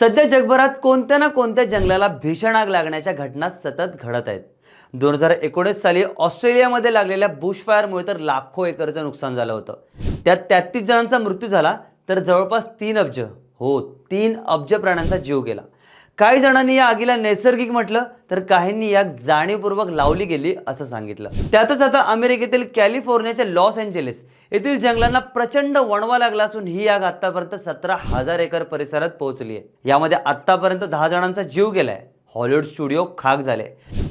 सध्या जगभरात कोणत्या ना कोणत्या जंगलाला भीषण आग लागण्याच्या घटना सतत घडत आहेत. दोन हजार एकोणीस साली ऑस्ट्रेलियामध्ये लागलेल्या बुशफायरमुळे तर लाखो एकरचं नुकसान झालं होतं. त्यात तेहतीस जणांचा मृत्यू झाला तर जवळपास तीन अब्ज हो तीन अब्ज प्राण्यांचा जीव गेला. काही जणांनी या आगीला नैसर्गिक म्हटलं तर काहींनी या जाणीवपूर्वक लावली गेली असं सांगितलं. त्यातच आता अमेरिकेतील कॅलिफोर्नियाच्या लॉस एंजेलिस येथील जंगलांना प्रचंड वणवा लागला असून ही आग आतापर्यंत सतरा हजार एकर परिसरात पोहोचली आहे. यामध्ये आतापर्यंत दहा जणांचा जीव गेलाय. हॉलिवूड स्टुडिओ खाक झाले.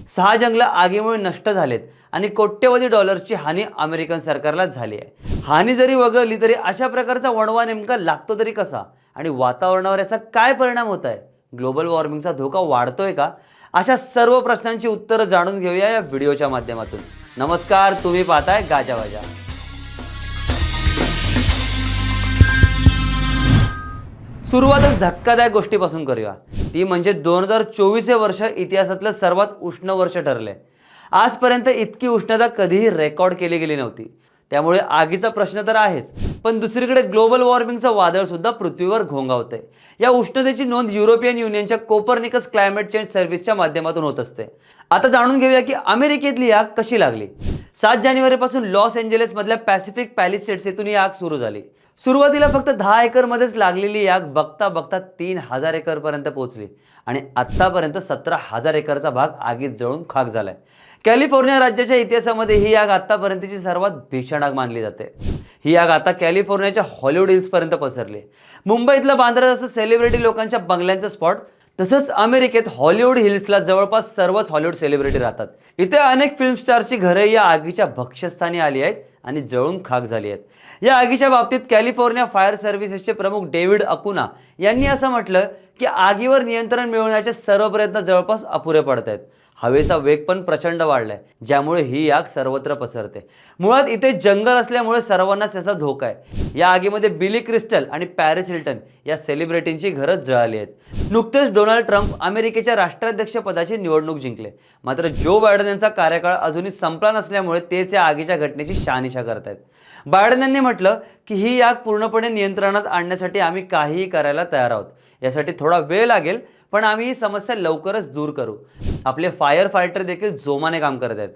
सहा जंगलं आगीमुळे नष्ट झालेत आणि कोट्यवधी डॉलर्सची हानी अमेरिकन सरकारला झाली आहे. हानी जरी वगळली तरी अशा प्रकारचा वणवा नेमका लागतो तरी कसा आणि वातावरणावर याचा काय परिणाम होत आहे? ग्लोबल वॉर्मिंगचा धोका वाढतोय का? अशा सर्व प्रश्नांची उत्तरं जाणून घेऊया या व्हिडिओच्या माध्यमातून. नमस्कार तुम्ही पाहताय गाजावाजा सुरुवातच धक्कादायक गोष्टीपासून करूया. ती म्हणजे दोन हजार चोवीस हे वर्ष इतिहासातलं सर्वात उष्ण वर्ष ठरले. आजपर्यंत इतकी उष्णता कधीही रेकॉर्ड केली गेली नव्हती. त्यामुळे आगीचा प्रश्न तर आहेच पण दुसरीकडे ग्लोबल वॉर्मिंगचं वादळ सुद्धा पृथ्वीवर घोंगावतंय. या उष्णतेची नोंद युरोपियन युनियनच्या कोपरनिकस क्लायमेट चेंज सर्व्हिसच्या माध्यमातून होत असते. आता जाणून घेऊया की अमेरिकेतली आग कशी लागली. सात जानेवारीपासून लॉस एंजेलिसमधल्या पॅसिफिक पॅलिसेट्स येथून ही आग सुरू झाली. सुरुवातीला फक्त दहा एकरमध्येच लागलेली आग बघता बघता तीन हजार एकरपर्यंत पोहोचली. आणि आत्तापर्यंत सतरा हजार एकरचा भाग आगीत जळून खाक झालाय. कॅलिफोर्निया राज्याच्या इतिहासामध्ये ही आग आत्तापर्यंतची सर्वात भीषण आग मानली जाते. ही आग आता कॅलिफोर्नियाच्या हॉलिवूड हिल्सपर्यंत पसरली. मुंबईतलं बांद्रा जसं सेलिब्रिटी लोकांच्या बंगल्यांचं स्पॉट तसंच अमेरिकेत हॉलिवूड हिल्सला जवळपास सर्वच हॉलिवूड सेलिब्रिटी राहतात. इथे अनेक फिल्म स्टारची घरे या आगीच्या भक्ष्यस्थानी आली आहेत. आणि जळून खाक झाली आहेत. या आगीच्या बाबतीत कॅलिफोर्निया फायर सर्व्हिसेसचे प्रमुख डेव्हिड अकुना यांनी असं म्हटलं की आगीवर नियंत्रण मिळवण्याचे सर्व प्रयत्न जवळपास अपुरे पडत आहेत. हवेचा वेग पण प्रचंड वाढलाय ज्यामुळे ही आग सर्वत्र पसरते. मुळात इथे जंगल असल्यामुळे सर्वांनाच त्याचा धोका आहे. या आगीमध्ये बिली क्रिस्टल आणि पॅरिस हिल्टन या सेलिब्रिटींची घरच जळाली आहेत. नुकतेच डोनाल्ड ट्रम्प अमेरिकेच्या राष्ट्राध्यक्ष पदाची निवडणूक जिंकले. मात्र जो बायडन यांचा कार्यकाळ अजूनही संपला नसल्यामुळे तेच या आगीच्या घटनेची दिशा करतायत. बायडन यांनी म्हटलं की ही आग पूर्णपणे नियंत्रणात आणण्यासाठी आम्ही काहीही करायला तयार आहोत. यासाठी थोडा वेळ लागेल पण आम्ही ही समस्या लवकरच दूर करू. आपले फायर फायटर देखील जोमाने काम करत आहेत.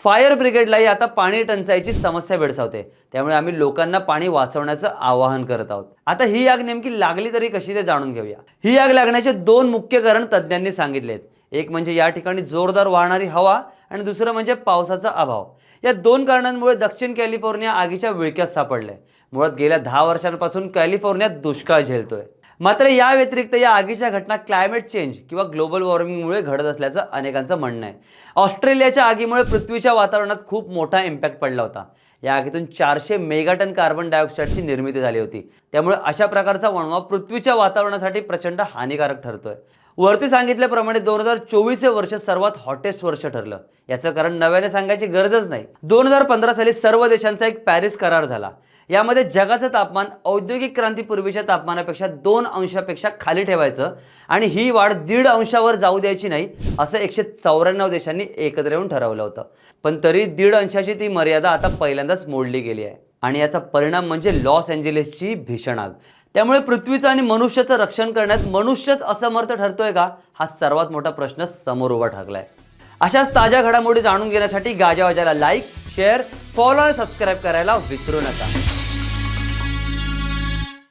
फायर ब्रिगेडलाही आता पाणी टंचाईची समस्या भेडसावते. त्यामुळे आम्ही लोकांना पाणी वाचवण्याचं आवाहन करत आहोत. आता ही आग नेमकी लागली तरी कशी ते जाणून घेऊया. ही आग लागण्याचे दोन मुख्य कारण तज्ज्ञांनी सांगितले आहेत एक म्हणजे या ठिकाणी जोरदार वाहणारी हवा आणि दुसरं म्हणजे पावसाचा अभाव. या दोन कारणांमुळे दक्षिण कॅलिफोर्निया आगीच्या विळक्यात सापडलंय मुळात गेल्या दहा वर्षांपासून कॅलिफोर्नियात दुष्काळ झेलतोय. मात्र या व्यतिरिक्त या आगीच्या घटना क्लायमेट चेंज किंवा ग्लोबल वॉर्मिंगमुळे घडत असल्याचं अनेकांचं म्हणणं आहे. ऑस्ट्रेलियाच्या आगीमुळे पृथ्वीच्या वातावरणात खूप मोठा इम्पॅक्ट पडला होता. या आगीतून चारशे मेगाटन कार्बन डायऑक्साईडची निर्मिती झाली होती. त्यामुळे अशा प्रकारचा वणवा पृथ्वीच्या वातावरणासाठी प्रचंड हानिकारक ठरतोय. वरती सांगितल्याप्रमाणे दोन हजार चोवीस हे वर्ष सर्वात हॉटेस्ट वर्ष ठरलं. याचं कारण नव्याने सांगायची गरजच नाही. दोन हजार पंधरा साली सर्व देशांचा एक पॅरिस करार झाला. यामध्ये जगाचं तापमान औद्योगिक क्रांतीपूर्वीच्या तापमानापेक्षा दोन अंशापेक्षा खाली ठेवायचं आणि ही वाढ दीड अंशावर जाऊ द्यायची नाही असं एकशे चौऱ्याण्णव देशांनी एकत्र येऊन ठरवलं होतं. पण तरी दीड अंशाची ती मर्यादा आता पहिल्यांदाच मोडली गेली आहे. आणि याचा परिणाम म्हणजे लॉस एंजेलिसची भीषण आग. त्यामुळे पृथ्वीचं आणि मनुष्याचं रक्षण करण्यात मनुष्यच असमर्थ ठरतोय का? हा सर्वात मोठा प्रश्न समोर उभा ठरलाय अशाच ताज्या घडामोडी जाणून घेण्यासाठी गाजावाजाला लाईक शेअर फॉलो आणि सबस्क्राईब करायला विसरू नका.